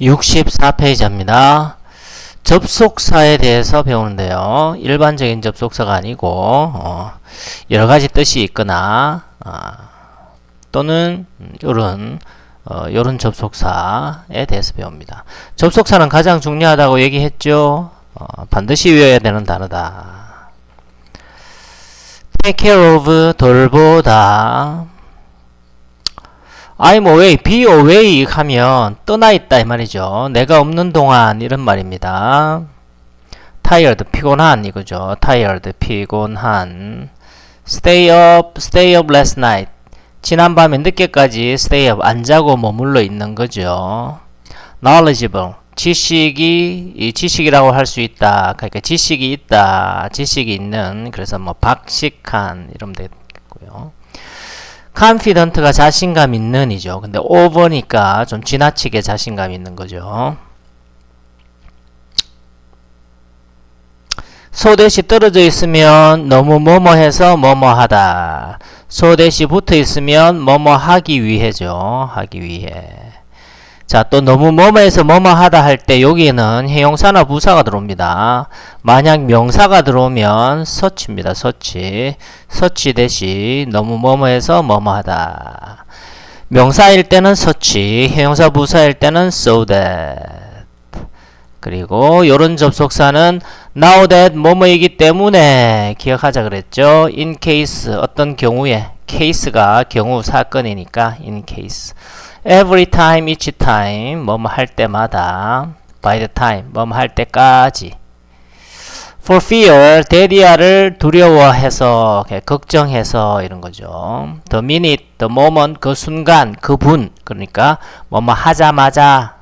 64페이지입니다. 접속사에 대해서 배우는데요. 일반적인 접속사가 아니고 어, 여러 가지 뜻이 있거나 아, 또는 이런 어, 요런 접속사에 대해서 배웁니다. 접속사는 가장 중요하다고 얘기했죠. 어, 반드시 외워야 되는 단어다. take care of 돌보다 I'm away, be away 하면 떠나 있다 이 말이죠. 내가 없는 동안 이런 말입니다. tired, 피곤한 이거죠. tired, 피곤한. stay up, stay up last night. 지난밤에 늦게까지 stay up, 안 자고 머물러 있는 거죠. knowledgeable, 지식이, 이 지식이라고 할 수 있다. 그러니까 지식이 있다. 지식이 있는, 그래서 뭐 박식한, 이러면 되겠고요. Confident가 자신감 있는이죠. 근데 over니까 좀 지나치게 자신감 있는 거죠. 소대시 떨어져 있으면 너무 뭐뭐해서 뭐뭐하다. 소대시 붙어 있으면 뭐뭐 하기 위해죠. 하기 위해. 자, 또 너무 뭐뭐해서 뭐뭐하다 할 때 여기에는 해용사나 부사가 들어옵니다. 만약 명사가 들어오면 서치입니다. 서치. 서치 대시 너무 뭐뭐해서 뭐뭐하다. 명사일 때는 서치, 해용사 부사일 때는 so that. 그리고 요런 접속사는 now that 뭐뭐이기 때문에 기억하자 그랬죠. in case 어떤 경우에 case가 경우 사건이니까 in case. Every time, each time, 뭐뭐 할 때마다, by the time, 뭐뭐 할 때까지. for fear, 대리아를 두려워해서, 걱정해서, 이런 거죠. the minute, the moment, 그 순간, 그 분, 그러니까, 뭐뭐 하자마자,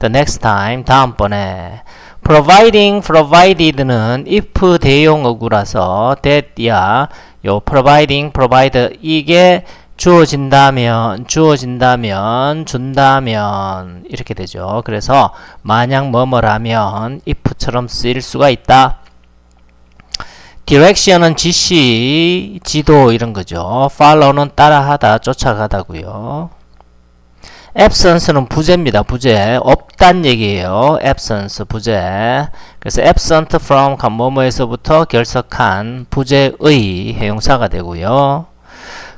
the next time, 다음번에. providing, provided는 if 대용어구라서, that야, 요 providing, provide, 이게 주어진다면, 주어진다면, 준다면 이렇게 되죠. 그래서 만약 뭐뭐라면 if처럼 쓰일 수가 있다. direction은 지시, 지도 이런 거죠. follow는 따라하다, 쫓아가다고요. absence는 부재입니다. 부재. 없단 얘기예요. absence 부재. 그래서 absent from 뭐뭐에서부터 결석한 부재의 해용사가 되고요.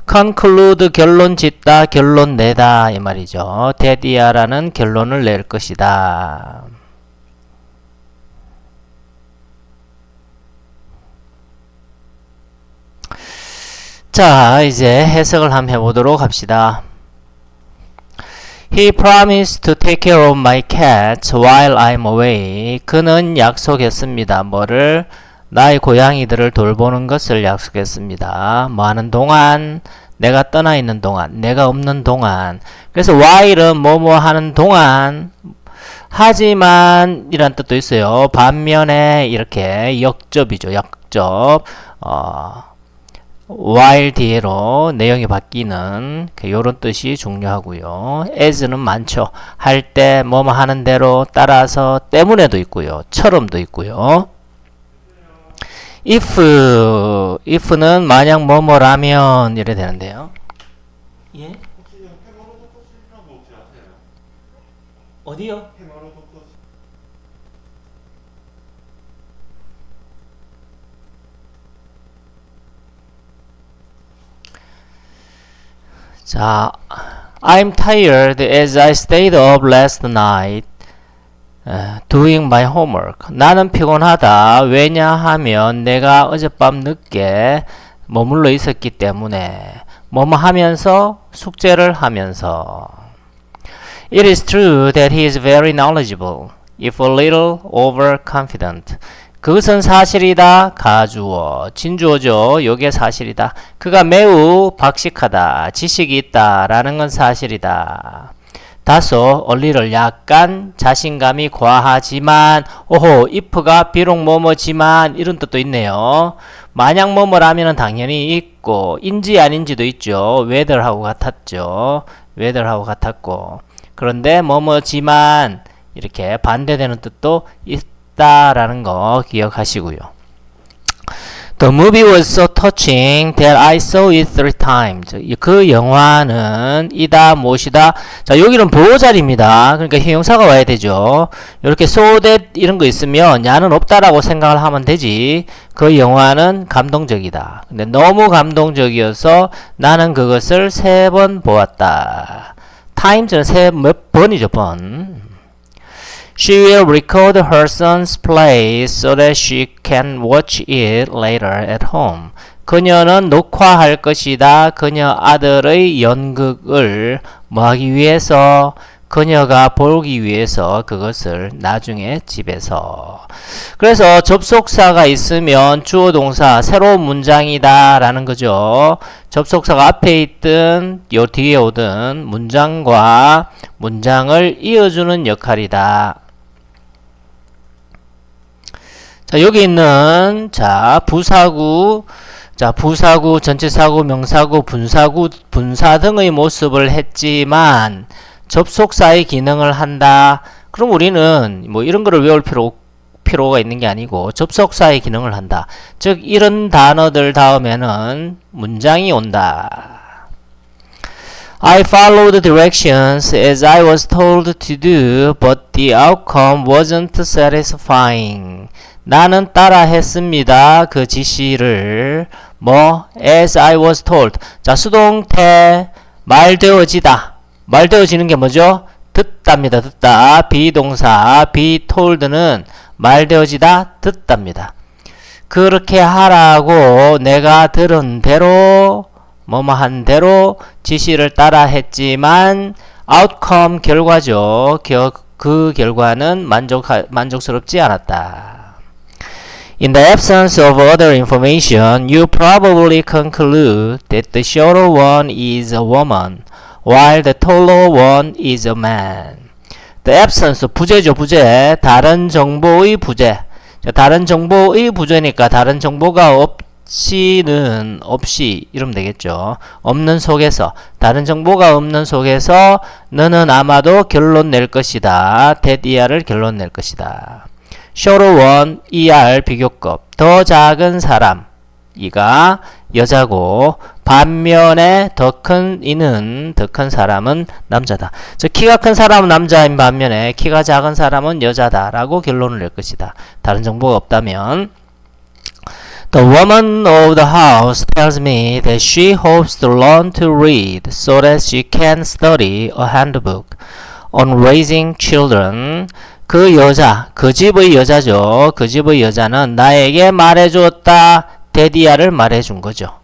Conclude 결론 짓다 결론 내다 이 말이죠. 데디아라는 결론을 낼 것이다. 자 이제 해석을 한번 해보도록 합시다. He promised to take care of my cats while I'm away. 그는 약속했습니다. 뭐를? 나의 고양이들을 돌보는 것을 약속했습니다. 뭐 하는 동안, 내가 떠나 있는 동안, 내가 없는 동안. 그래서 while은 뭐뭐 하는 동안, 하지만 이란 뜻도 있어요. 반면에 이렇게 역접이죠. 역접. 어, while 뒤로 내용이 바뀌는 이런 뜻이 중요하고요. as는 많죠. 할 때 뭐뭐 하는 대로 따라서 때문에도 있고요. 처럼도 있고요. If if는 만약 뭐뭐라면 이래 되는데요. 예? 어디요? 자, I'm tired as I stayed up last night uh, doing my homework. 나는 피곤하다. 왜냐하면 내가 어젯밤 늦게 머물러 있었기 때문에 뭐뭐 하면서 숙제를 하면서 It is true that he is very knowledgeable, if a little overconfident. 그것은 사실이다. 가주어. 진주어죠. 요게 사실이다. 그가 매우 박식하다. 지식이 있다. 라는 건 사실이다. 다소 얼리를 약간 자신감이 과하지만 오호 if가 비록 뭐뭐지만 이런 뜻도 있네요. 만약 뭐뭐라면 당연히 있고 인지 아닌지도 있죠. whether하고 같았죠. whether하고 같았고 그런데 뭐뭐지만 이렇게 반대되는 뜻도 있다라는 거 기억하시고요. The movie was so touching that I saw it three times. 그 영화는 이다 무엇이다. 자 여기는 보호자리입니다. 그러니까 형용사가 와야 되죠. 이렇게 so that 이런 거 있으면 야는 없다라고 생각을 하면 되지. 그 영화는 감동적이다. 근데 너무 감동적이어서 나는 그것을 세 번 보았다. times는 세 몇 번이죠 번. She will record her son's play so that she can watch it later at home. 그녀는 녹화할 것이다. 그녀 아들의 연극을 뭐 하기 위해서 그녀가 보기 위해서 그것을 나중에 집에서 그래서 접속사가 있으면 주어 동사 새로운 문장이다 라는 거죠 접속사가 앞에 있든 요 뒤에 오든 문장과 문장을 이어주는 역할이다 자, 여기 있는, 자, 부사구, 자, 부사구, 전체 사구, 명사구, 분사구, 분사 등의 모습을 했지만, 접속사의 기능을 한다. 그럼 우리는 뭐 이런 거를 외울 필요, 필요가 있는 게 아니고, 접속사의 기능을 한다. 즉, 이런 단어들 다음에는 문장이 온다. I followed directions as I was told to do, but the outcome wasn't satisfying. 나는 따라 했습니다. 그 지시를 뭐 as I was told. 자, 수동태 말되어지다. 말되어지는 게 뭐죠? 듣답니다. 듣다. 비동사 be told는 말되어지다. 듣답니다. 그렇게 하라고 내가 들은 대로 뭐뭐 한 대로 지시를 따라 했지만 outcome 결과죠. 겨, 그 결과는 만족 만족스럽지 않았다. In the absence of other information, you probably conclude that the shorter one is a woman, while the taller one is a man. The absence, 부재죠, 부재. 다른 정보의 부재. 자, 다른 정보의 부재니까 다른 정보가 없이는 없이 이러면 되겠죠. 없는 속에서 다른 정보가 없는 속에서 너는 아마도 결론 낼 것이다. 대디아를 결론 낼 것이다. One, ER 비교급 더 작은 사람 이가 여자고 반면에 더 큰 이는 더 큰 사람은 남자다. 즉 키가 큰 사람은 남자인 반면에 키가 작은 사람은 여자다라고 결론을 낼 것이다. 다른 정보가 없다면 The woman of the house tells me that she hopes to learn to read so that she can study a handbook on raising children. 그 여자, 그 집의 여자죠. 그 집의 여자는 나에게 말해주었다. 데디아를 말해준 거죠.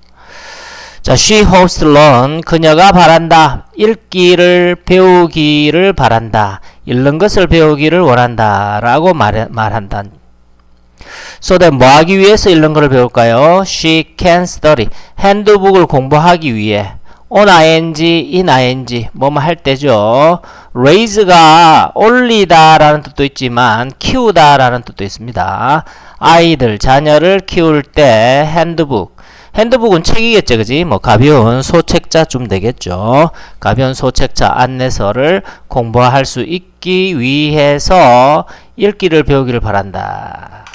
자, she hopes to learn. 그녀가 바란다. 읽기를, 배우기를 바란다. 읽는 것을 배우기를 원한다. 라고 말, 말한다. So that 뭐 하기 위해서 읽는 것을 배울까요? She can study. 핸드북을 공부하기 위해. On ing, in ing, 뭐뭐 할 때죠. raise가 올리다 라는 뜻도 있지만 키우다 라는 뜻도 있습니다. 아이들, 자녀를 키울 때 핸드북. 핸드북은 책이겠죠, 그지? 뭐 가벼운 소책자 좀 되겠죠. 가벼운 소책자 안내서를 공부할 수 있기 위해서 읽기를 배우기를 바란다.